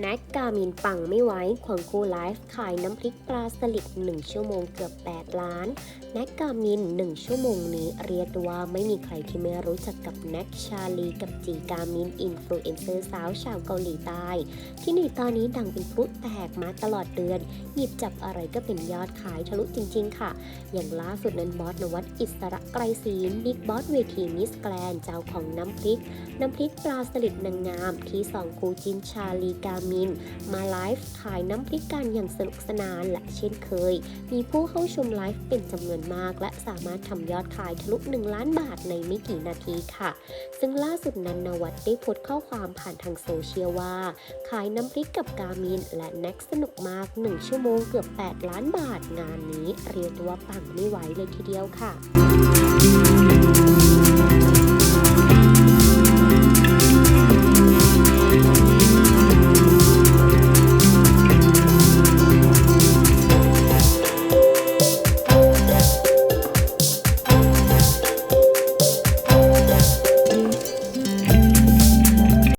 แน็กกามินปังไม่ไหวควงคู่ไลฟ์ขายน้ำพริกปลาสลิด 1 ชั่วโมงเกือบ 8 ล้านแน็กกามิน 1 ชั่วโมงนี้เรียกว่าไม่มีใครที่ไม่รู้จักกับแน็กชาลีกับจีกามินอินฟลูเอนเซอร์สาวชาวเกาหลีใต้ ที่ในตอนนี้ดังเป็นพลุแตกมาตลอดเดือน หยิบจับอะไรก็เป็นยอดขายทะลุจริง ๆ ค่ะ อย่างล่าสุดนั้นบอสนวัตอิสระไกรศีลบิ๊กบอสเวทีมิสแกรนเจ้าของน้ำพริก น้ำพริกปลาสลิดนางงามที่สองคูจินชาลีกามิน มาไลฟ์ขายน้ำพริกกันอย่างสนุกสนานและเช่นเคย มีผู้เข้าชมไลฟ์เป็นจำนวนมาก และสามารถทำยอดขายทะลุ 1 ล้านบาทในไม่กี่นาทีค่ะ ซึ่งล่าสุดนั้นนวัดได้โพสต์ข้อความผ่านทางโซเชียลว่า ขายน้ำพริกกับกามิน และแน็กสนุกมาก 1 ชั่วโมงเกือบ 8 ล้านบาทงานนี้ เรียกว่าปังไม่ไหวเลยทีเดียวค่ะ